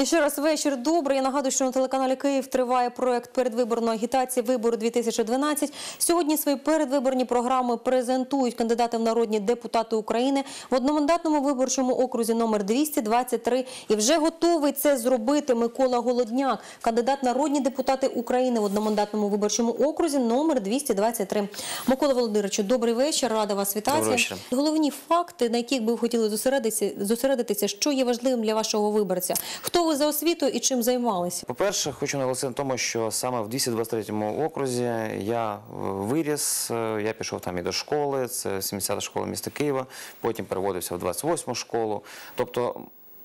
І ще раз вечір добрий. Я нагадую, що на телеканалі Київ триває проект передвиборної агітації вибори 2012. Сьогодні свої передвиборні програми презентують кандидати в народні депутати України в одномандатному виборчому окрузі номер 223. І вже готовий це зробити Микола Голодняк, кандидат народні депутати України в одномандатному виборчому окрузі номер 223. Микола Володимировичу, добрий вечір. Рада вас вітати. Головні факти, на яких би ви хотіли зосередитися, зосередитися, що є важливим для вашого виборця? Хто ви за освіту і чим займалися? По-перше, хочу наголосити на тому, що саме в 223 окрузі я е, виріс, е, я пішов там і до школи, це 70-та школа міста Києва, потім переводився в 28-му школу. Тобто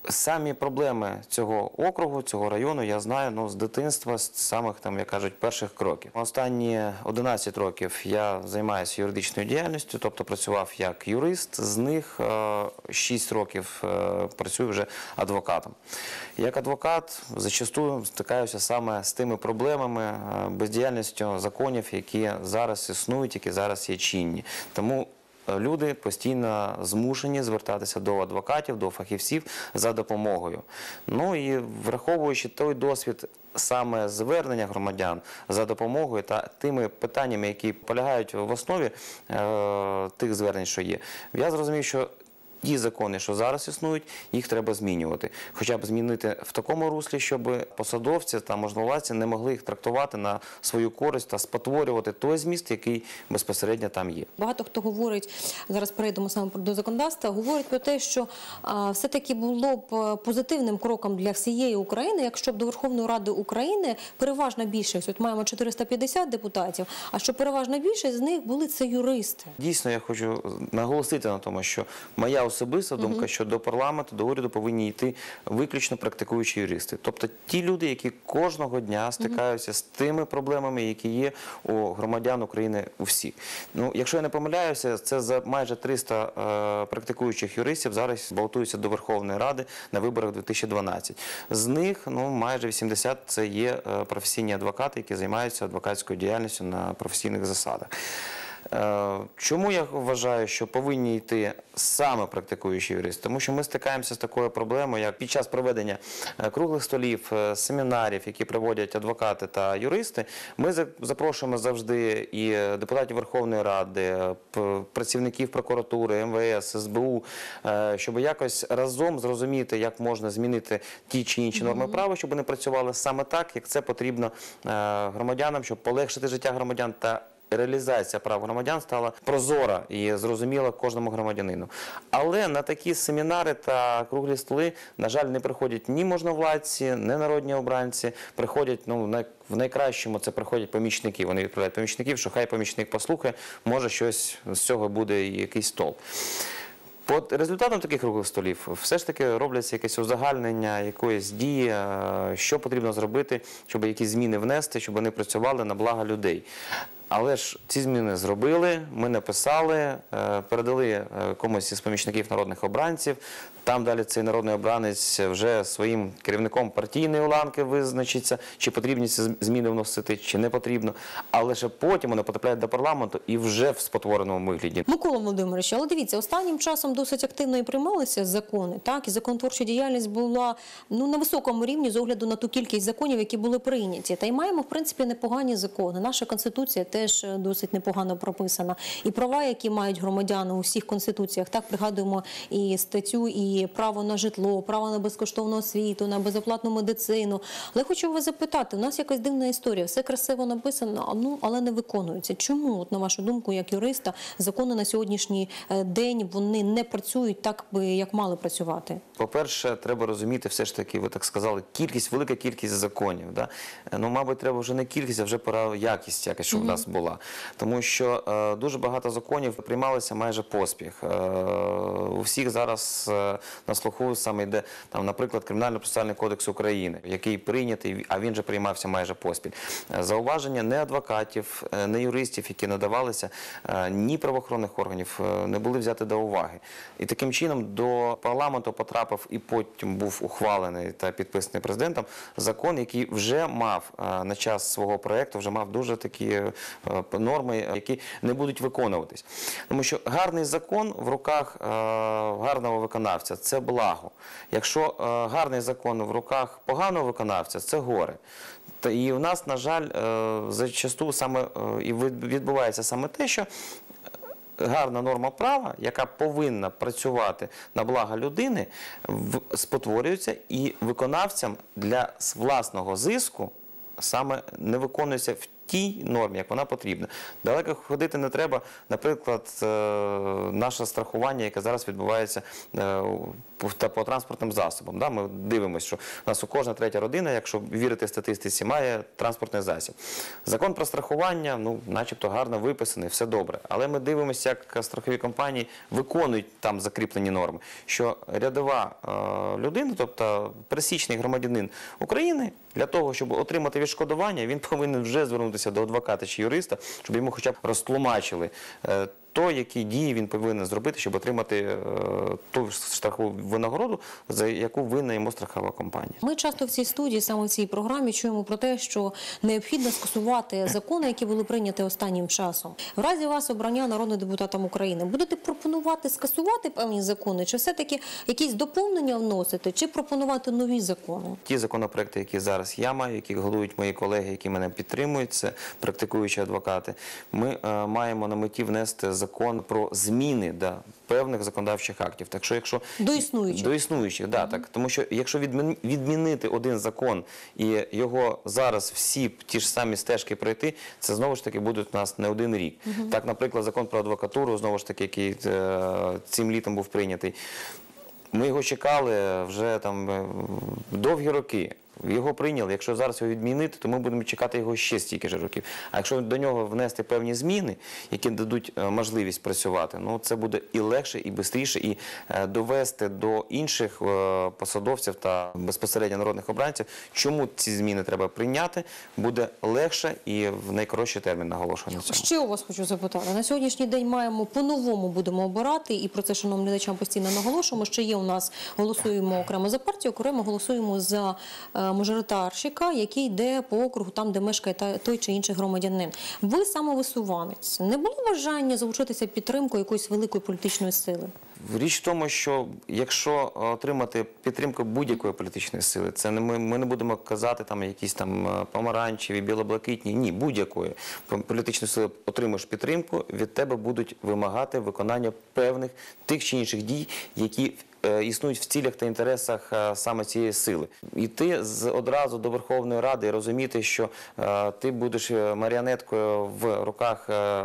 самі проблеми цього округу, цього району я знаю ну, з дитинства, з самих там, як кажуть, перших кроків. Останні 11 років я займаюся юридичною діяльністю, тобто працював як юрист, з них е, 6 років е, працюю вже адвокатом. Як адвокат зачастую стикаюся саме з тими проблемами, е, бездіяльністю законів, які зараз існують, які зараз є чинні. Тому е, Люди постійно змушені звертатися до адвокатів, до фахівців за допомогою. Ну і враховуючи той досвід саме звернення громадян за допомогою та тими питаннями, які полягають в основі е, тих звернень, що є, я зрозумів, що Ті закони, що зараз існують, їх треба змінювати. Хоча б змінити в такому руслі, щоб посадовці та можновладці не могли їх трактувати на свою користь та спотворювати той зміст, який безпосередньо там є. Багато хто говорить зараз. Перейдемо саме до законодавства. Говорить про те, що все-таки було б е, позитивним кроком для всієї України, якщо б до Верховної Ради України переважна більшість, от маємо 450 депутатів, а що переважна більшість з них були це юристи. Дійсно, я хочу наголосити на тому, що моя особиста думка, що до парламенту, до уряду повинні йти виключно практикуючі юристи. Тобто ті люди, які кожного дня стикаються з тими проблемами, які є у громадян України у всіх. Ну, якщо я не помиляюся, це за майже 300 е, практикуючих юристів зараз балотуються до Верховної Ради на виборах 2012. З них ну майже 80 це є е, професійні адвокати, які займаються адвокатською діяльністю на професійних засадах. Е, Чому я вважаю, що повинні йти саме практикуючі юристи? Тому що ми стикаємося з такою проблемою, як під час проведення е, круглих столів, е, семінарів, які проводять адвокати та юристи, ми запрошуємо завжди і депутатів Верховної Ради, працівників прокуратури, МВС, СБУ, щоб якось разом зрозуміти, як можна змінити ті чи інші норми права, щоб вони працювали саме так, як це потрібно громадянам, щоб полегшити життя громадян та реалізація прав громадян стала прозора і зрозуміла кожному громадянину. Але на такі семінари та круглі столи, на жаль, не приходять ні можновладці, ні народні обранці. Приходять ну в найкращому це приходять помічники. Вони відправляють помічників, що хай помічник послухає, може щось з цього буде якийсь толк. По результатам таких круглих столів все ж таки робляться якесь узагальнення якоїсь дії, е, що потрібно зробити, щоб якісь зміни внести, щоб вони працювали на благо людей. Але ж ці зміни зробили, ми написали, е, передали е, комусь із помічників народних обранців. Там далі цей народний обранець вже своїм керівником партійної ланки визначиться, чи потрібні ці зміни вносити, чи не потрібно. Але ще потім вони потрапляють до парламенту і вже в спотвореному вигляді. Микола Володимирович, але дивіться, останнім часом досить активно і приймалися закони, так і законотворча діяльність була ну на високому рівні з огляду на ту кількість законів, які були прийняті. Та й маємо в принципі непогані закони. Наша конституція теж е, досить непогано прописана. І права, які мають громадяни у всіх конституціях, так пригадуємо і статтю, і право на житло, право на безкоштовну освіту, на безоплатну медицину. Але хочу вас запитати: у нас якась дивна історія, все красиво написано, ну але не виконується. Чому, от на вашу думку, як юриста, закони на сьогоднішній е, день вони не працюють так, би як мали працювати? По-перше, треба розуміти, все ж таки, ви так сказали, кількість, велика кількість законів. Да? Е, Ну, мабуть, треба вже не кількість, а вже пора якість, якась, щоб в нас була. Тому що е, дуже багато законів приймалися майже поспіх. Е, у всіх зараз е, на слуху саме йде, там, наприклад, Кримінально-процесуальний кодекс України, який прийнятий, а він же приймався майже поспіль. Е, Зауваження не адвокатів, не юристів, які надавалися, ні правоохоронних органів не були взяти до уваги. І таким чином до парламенту потрапив і потім був ухвалений та підписаний президентом закон, який вже мав на час свого проекту, вже мав дуже такі норми, які не будуть виконуватись. Тому що гарний закон в руках е, гарного виконавця це благо. Якщо е, гарний закон в руках поганого виконавця, це горе. І у нас, на жаль, е, зачасту е, відбувається саме те, що гарна норма права, яка повинна працювати на благо людини, спотворюється і виконавцям для власного зиску саме не виконується в тій нормі, як вона потрібна. Далеко ходити не треба. Наприклад, е, наше страхування, яке зараз відбувається е, по, транспортним засобам. Ми дивимося, що у нас у кожна третя родина, якщо вірити статистиці, має транспортний засіб. Закон про страхування, ну, начебто гарно виписаний, все добре. Але ми дивимося, як страхові компанії виконують там закріплені норми, що рядова е, людина, тобто пересічний громадянин України, для того, щоб отримати відшкодування, він повинен вже звернутися до адвоката чи юриста, щоб йому хоча б розтлумачили. То, які дії він повинен зробити, щоб отримати е, ту страхову винагороду, за яку винна йому страхова компанія. Ми часто в цій студії, саме в цій програмі, чуємо про те, що необхідно скасувати закони, які були прийняті останнім часом. В разі вас обрання народним депутатом України будете пропонувати скасувати певні закони, чи все-таки якісь доповнення вносити, чи пропонувати нові закони? Ті законопроекти, які зараз я маю, які головують мої колеги, які мене підтримують, це практикуючі адвокати. Ми е, маємо на меті внести закон про зміни до певних законодавчих актів. Так що, якщо До існуючих. до існуючих, да, так тому що якщо відмін- відмінити один закон і його зараз всі ті ж самі стежки пройти, це знову ж таки буде у нас не один рік. Так, наприклад, закон про адвокатуру, знову ж таки, який е, цим літом був прийнятий. Ми його чекали вже там е, довгі роки. Його прийняли. Якщо зараз його відмінити, то ми будемо чекати його ще стільки ж років. А якщо до нього внести певні зміни, які дадуть е, можливість працювати, ну це буде і легше, і швидше, і е, довести до інших е, посадовців та безпосередньо народних обранців, чому ці зміни треба прийняти, буде легше і в найкоротший термін наголошую на. Ще у вас хочу запитати. На сьогоднішній день маємо по-новому будемо обирати, і про це шановним глядачам постійно наголошуємо. Що є у нас голосуємо окремо за партію, окремо голосуємо за мажоритарщика, який йде по округу, там де мешкає той чи інший громадянин. Ви самовисуванець. Не було бажання залучитися підтримкою якоїсь великої політичної сили? Річ в тому, що якщо отримати підтримку будь-якої політичної сили, це не ми, ми не будемо казати там якісь там е, помаранчеві, білоблакитні. Ні, будь-якої політичної сили отримаєш підтримку, від тебе будуть вимагати виконання певних тих чи інших дій, які е, існують в цілях та інтересах е, саме цієї сили. Іти з одразу до Верховної Ради і розуміти, що е, ти будеш е, маріонеткою в руках е,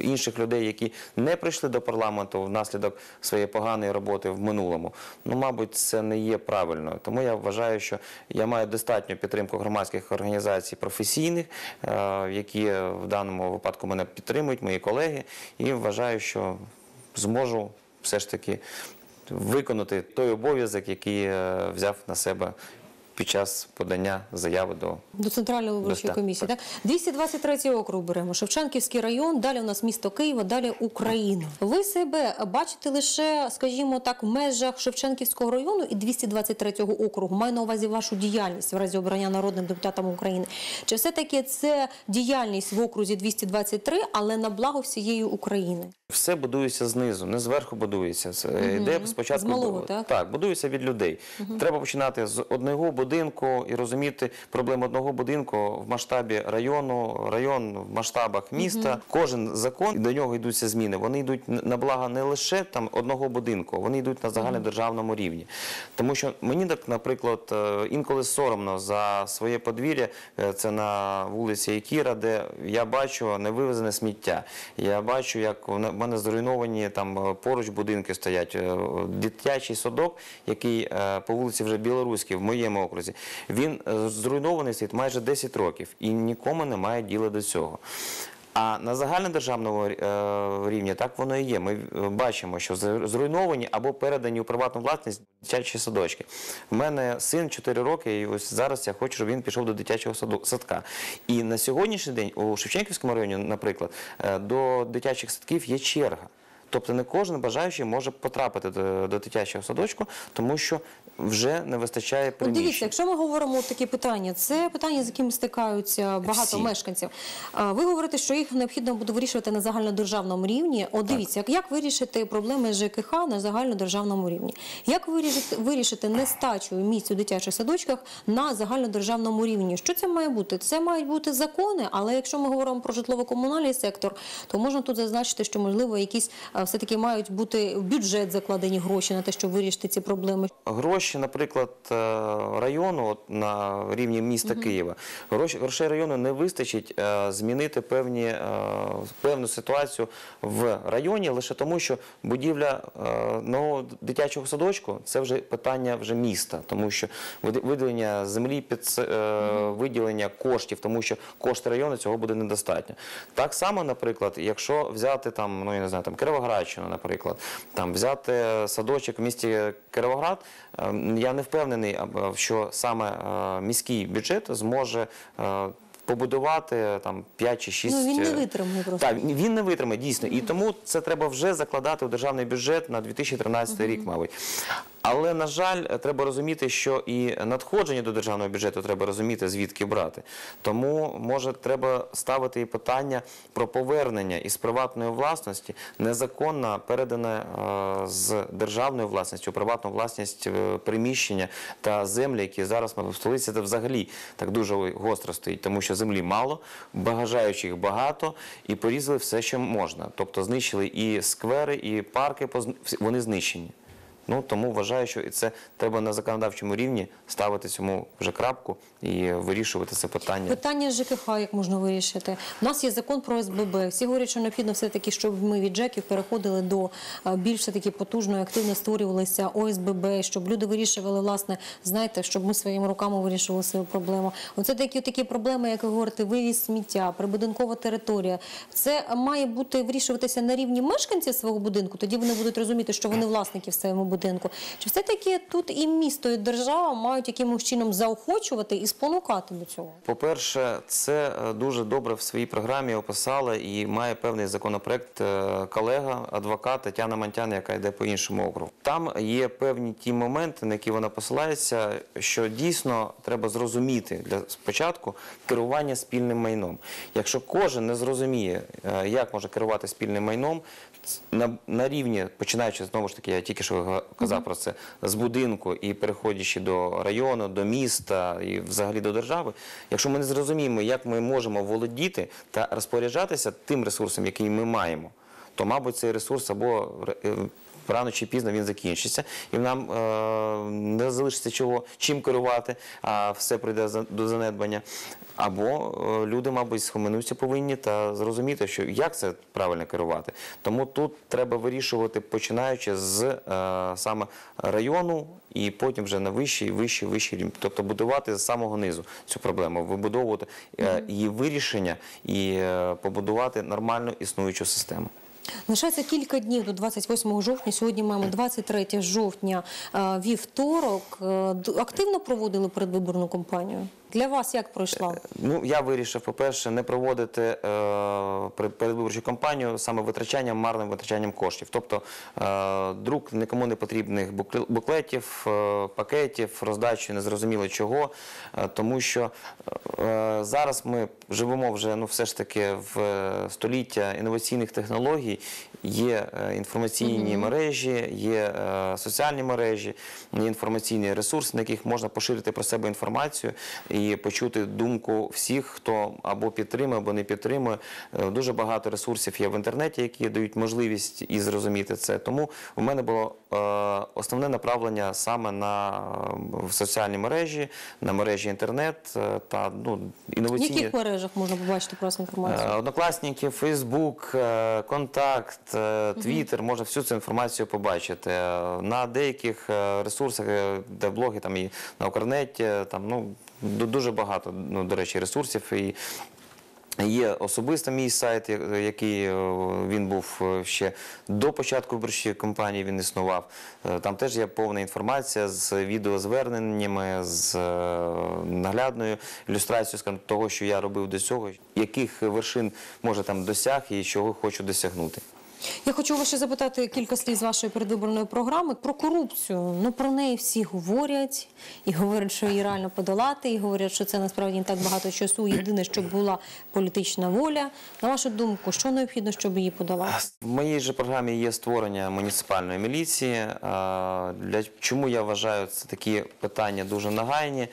інших людей, які не прийшли до парламенту внаслідок своєї поганої роботи в минулому. Ну, мабуть, це не є правильно. Тому я вважаю, що я маю достатню підтримку громадських організацій професійних, е, які в даному випадку мене підтримують, мої колеги, і вважаю, що зможу все ж таки виконати той обов'язок, який е, взяв на себе під час подання заяви до До центральної виборчої так, комісії. Так. 223 округ беремо. Шевченківський район, далі у нас місто Києва, далі Україна. Ви себе бачите лише, скажімо так, в межах Шевченківського району і 223 округу. Маю на увазі вашу діяльність в разі обрання народним депутатом України. Чи все-таки це діяльність в окрузі 223, але на благо всієї України? Все будується знизу, не зверху будується. Це йде спочатку З малого, так? так, будується від людей. Треба починати з одного будинку і розуміти проблему одного будинку в масштабі району, район в масштабах міста. Кожен закон до нього йдуться зміни. Вони йдуть на благо не лише там одного будинку, вони йдуть на загальнодержавному рівні. Тому що мені так, наприклад, е, інколи соромно за своє подвір'я. Е, Це на вулиці Якіра, де я бачу невивезене сміття. Я бачу, як мене зруйновані там е, поруч будинки стоять. Е, Дитячий садок, який е, по вулиці вже Білоруській, в моєму окрузі, він зруйнований світ майже 10 років і нікому немає діла до цього. А на загальнодержавному е, рівні так воно і є. Ми е, бачимо, що зруйновані або передані у приватну власність дитячі садочки. У мене син 4 роки, і ось зараз я хочу, щоб він пішов до дитячого саду- садка. І на сьогоднішній день у Шевченківському районі, наприклад, е, до дитячих садків є черга. Тобто не кожен бажаючий може потрапити до, до дитячого садочку, тому що вже не вистачає приміщень. дивіться, якщо ми говоримо от такі питання, це питання, з якими стикаються багато Всі. мешканців. А Ви говорите, що їх необхідно буде вирішувати на загальнодержавному рівні. От дивіться, як, як вирішити проблеми ЖКХ на загальнодержавному рівні? Як вирішити, вирішити нестачу місць у дитячих садочках на загальнодержавному рівні? Що це має бути? Це мають бути закони, але якщо ми говоримо про житлово-комунальний сектор, то можна тут зазначити, що можливо якісь все-таки мають бути в бюджет закладені гроші на те, щоб вирішити ці проблеми. Гроші, наприклад, е, району от на рівні міста Києва, грошей району не вистачить е, змінити певні, е, певну ситуацію в районі лише тому, що будівля нового дитячого садочку це вже питання вже міста, тому що виділення землі під виділення коштів, тому що кошти району цього буде недостатньо. Так само, наприклад, якщо взяти там, ну я не знаю, там Кировоградщину, наприклад, там взяти садочок в місті Кировоград, я не впевнений, що саме е, міський бюджет зможе. е, Побудувати там 5 чи 6... Ну, він не е, витримає просто. Так, він не витримає, дійсно. І тому це треба вже закладати у державний бюджет на 2013 рік, мабуть. Але, на жаль, треба розуміти, що і надходження до державного бюджету треба розуміти, звідки брати. Тому, може, треба ставити і питання про повернення із приватної власності незаконно передане е, з державної власності у приватну власність е, приміщення та землі, які зараз в столиці, це взагалі так дуже гостро стоїть, тому що землі мало, бажаючих багато, і порізали все, що можна. Тобто знищили і сквери, і парки, вони знищені. Ну тому вважаю, що і це треба на законодавчому рівні ставити цьому вже крапку і вирішувати це питання. Питання ЖКХ як можна вирішити? У нас є закон про СББ. Всі говорять, що необхідно все таки, щоб ми від ЖЕКів переходили до е, більш таки потужної, активно створювалися ОСББ, щоб люди вирішували, власне, знаєте, щоб ми своїми руками вирішували свою проблему. Оце такі такі проблеми, як ви говорите, вивіз сміття, прибудинкова територія. Це має бути вирішуватися на рівні мешканців свого будинку. Тоді вони будуть розуміти, що вони власники в своєму будинку. Чи все таки тут і місто, і держава мають якимось чином заохочувати і спонукати до цього? По-перше, це е, дуже добре в своїй програмі описала і має певний законопроект е, колега, адвокат Тетяна Мантян, яка йде по іншому округу. Там є певні ті моменти, на які вона посилається, що дійсно треба зрозуміти для спочатку керування спільним майном. Якщо кожен не зрозуміє, е, як може керувати спільним майном, на, рівні, починаючи знову ж таки, я тільки що казав про це, з будинку і переходячи до району, до міста і взагалі до держави, якщо ми не зрозуміємо, як ми можемо володіти та розпоряджатися тим ресурсом, який ми маємо, то, мабуть, цей ресурс або е, рано чи пізно він закінчиться, і нам е, не залишиться чого чим керувати, а все прийде до занедбання. Або е, люди, мабуть, схаменуться повинні та зрозуміти, що як це правильно керувати. Тому тут треба вирішувати, починаючи з е, саме району, і потім вже на вищий, вищий, вищий рівень. Тобто будувати з самого низу цю проблему, вибудовувати е, її вирішення і е, побудувати нормальну існуючу систему. Лишається кілька днів до 28 жовтня. Сьогодні маємо 23 жовтня, е, вівторок. Е, Активно проводили передвиборну кампанію. Для вас як пройшла? Ну, я вирішив, по-перше, не проводити е, передвиборчу кампанію саме витрачанням, марним витрачанням коштів. Тобто е, друк нікому не потрібних буклетів, е, пакетів, роздачі незрозуміло чого. Е, тому що е, зараз ми живемо вже ну, все ж таки в е, століття інноваційних технологій. Є е, інформаційні мережі, є е, соціальні мережі, є інформаційні ресурси, на яких можна поширити про себе інформацію і почути думку всіх, хто або підтримує, або не підтримує. Е, Дуже багато ресурсів є в інтернеті, які дають можливість і зрозуміти це. Тому у мене було е, основне направлення саме на е, соціальні мережі, на мережі інтернет та ну, В інноваційні. яких мережах можна побачити про інформацію? Однокласники, Фейсбук, Контакт, Твіттер, можна всю цю інформацію побачити. На деяких ресурсах, де блоги, там і на Укрнеті, там ну дуже багато, ну, до речі, ресурсів. І Є особисто мій сайт, який е, він був е, ще до початку виборчої кампанії, він існував. Е, Там теж є повна інформація з відеозверненнями, з наглядною ілюстрацією скажімо, того, що я робив до цього, яких вершин може там досяг і чого хочу досягнути. Я хочу вас ще запитати кілька слів з вашої передвиборної програми про корупцію. Ну про неї всі говорять і говорять, що її реально подолати, і говорять, що це насправді не так багато часу. Єдине, щоб була політична воля. На вашу думку, що необхідно, щоб її подолати? В моїй же програмі є створення муніципальної міліції. Для чому я вважаю це такі питання дуже нагайні?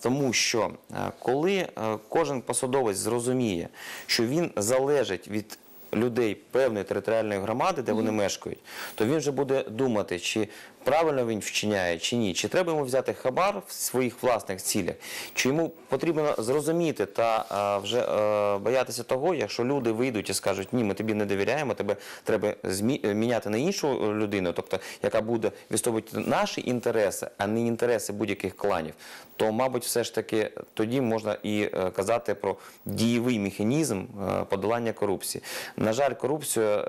Тому що коли кожен посадовець зрозуміє, що він залежить від людей певної територіальної громади, де вони мешкають, то він вже буде думати, чи правильно він вчиняє, чи ні, чи треба йому взяти хабар в своїх власних цілях, чи йому потрібно зрозуміти та е, вже е, боятися того, якщо люди вийдуть і скажуть, ні, ми тобі не довіряємо, тебе треба змі- е, міняти на іншу людину, тобто яка буде відстоювати наші інтереси, а не інтереси будь-яких кланів, то, мабуть, все ж таки тоді можна і казати про дієвий механізм подолання корупції. На жаль, корупція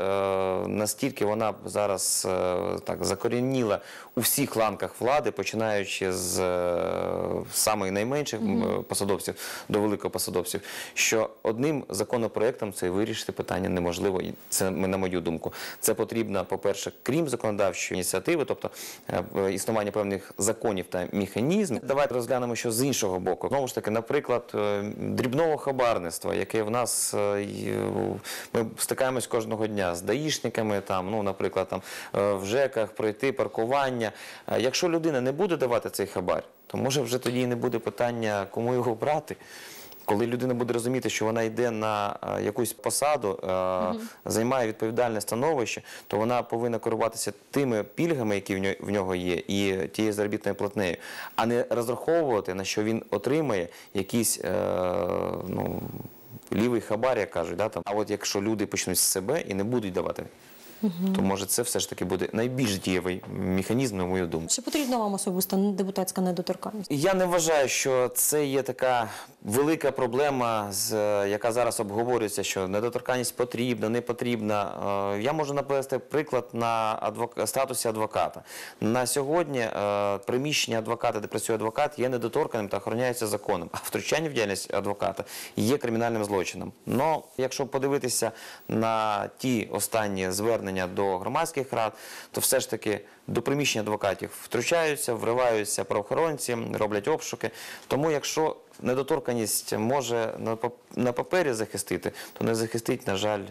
настільки вона зараз так закорініла у всіх ланках влади, починаючи з е, самих найменших посадовців до великопосадовців, що одним законопроектом це вирішити питання неможливо. І Це на мою думку. Це потрібно, по-перше, крім законодавчої ініціативи, тобто е, існування певних законів та механізмів. Давайте розглянемо, що з іншого боку. Знову ж таки, наприклад, е, дрібного хабарництва, яке в нас е, ми стикаємось кожного дня з даїшниками, там, ну, наприклад, там е, в ЖЕКах пройти паркування. Е, Якщо людина не буде давати цей хабар, то може вже тоді і не буде питання, кому його брати. Коли людина буде розуміти, що вона йде на е, якусь посаду, е, займає відповідальне становище, то вона повинна керуватися тими пільгами, які в нього, є, і тією заробітною платнею, а не розраховувати на що він отримає якийсь ну, лівий хабар, як кажуть. Да, там. А от якщо люди почнуть з себе і не будуть давати, то може це все ж таки буде найбільш дієвий механізм, на мою думку. Чи потрібна вам особиста депутатська недоторканність? Я не вважаю, що це є така велика проблема, з, е, яка зараз обговорюється, що недоторканність потрібна, не потрібна. Е, Я можу навести приклад на адвок... статусі адвоката. На сьогодні е, приміщення адвоката, де працює адвокат, є недоторканим та охороняється законом. А втручання в діяльність адвоката є кримінальним злочином. Но якщо подивитися на ті останні звернення до громадських рад, то все ж таки до приміщення адвокатів втручаються, вриваються правоохоронці, роблять обшуки. Тому якщо недоторканність може на пап- на папері захистити, то не захистить, на жаль,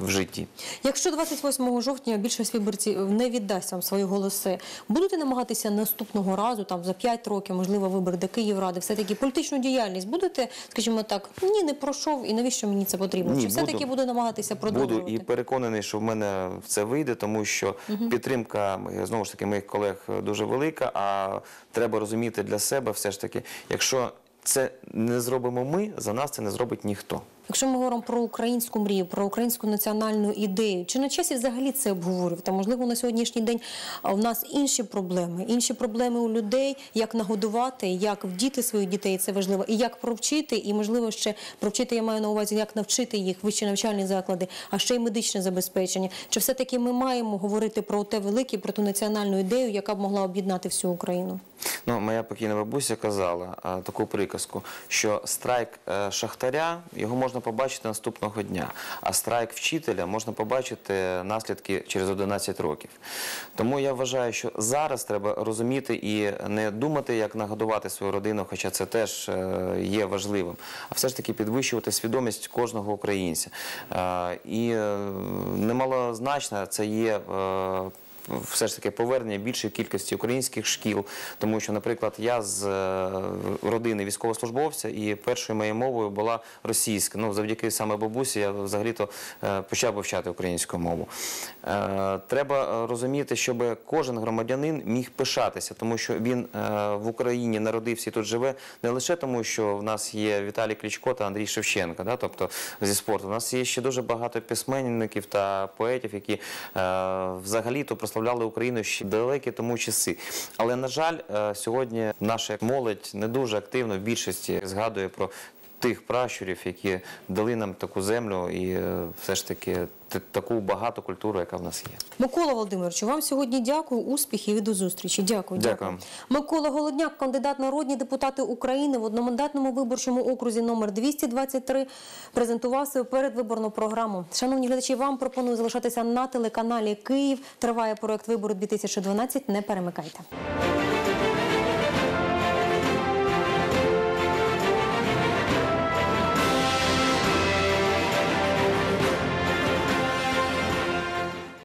в житті. Якщо 28 жовтня більшість виборців не віддасть вам свої голоси, будете намагатися наступного разу, там за 5 років, можливо, вибори до Київради, все-таки політичну діяльність будете, скажімо так, ні, не пройшов, і навіщо мені це потрібно? Ні, Чи все-таки буду. буде намагатися продовжувати? Буду і переконаний, що в мене це вийде, тому що підтримка е, знову ж таки моїх колег е, дуже велика. А треба розуміти для себе, все ж таки, якщо це не зробимо ми, за нас це не зробить ніхто. Якщо ми говоримо про українську мрію, про українську національну ідею, чи на часі взагалі це обговорювати? Можливо, на сьогоднішній день в нас інші проблеми, інші проблеми у людей, як нагодувати, як вдіти своїх дітей, це важливо, і як провчити, і можливо ще провчити, я маю на увазі, як навчити їх вищі навчальні заклади, а ще й медичне забезпечення. Чи все-таки ми маємо говорити про те велике, про ту національну ідею, яка б могла об'єднати всю Україну? Ну, моя покійна бабуся казала таку приказку, що страйк е, шахтаря його можна побачити наступного дня, а страйк вчителя можна побачити наслідки через 11 років. Тому я вважаю, що зараз треба розуміти і не думати, як нагодувати свою родину, хоча це теж е, є важливим, а все ж таки підвищувати свідомість кожного українця. Е, І е, немалозначно це є. Все ж таки повернення більшої кількості українських шкіл, тому що, наприклад, я з е, родини військовослужбовця, і першою моєю мовою була російська. Ну, завдяки саме бабусі, я взагалі-то е, почав вивчати українську мову. Е, Треба розуміти, щоб кожен громадянин міг пишатися, тому що він в Україні народився і тут живе не лише тому, що в нас є Віталій Кличко та Андрій Шевченко, да, тобто зі спорту. У нас є ще дуже багато письменників та поетів, які взагалі-то прославляли Україну ще далекі тому часи. Але, на жаль, е, сьогодні наша молодь не дуже активно в більшості згадує про тих пращурів, які дали нам таку землю і е, все ж таки таку багату культуру, яка в нас є. Микола Володимировичу, вам сьогодні дякую, успіхів і до зустрічі. Дякую. Дякую. Микола Голодняк, кандидат народні депутати України в одномандатному виборчому окрузі номер 223, презентував свою передвиборну програму. Шановні глядачі, вам пропоную залишатися на телеканалі Київ. Триває проект вибори 2012. Не перемикайте.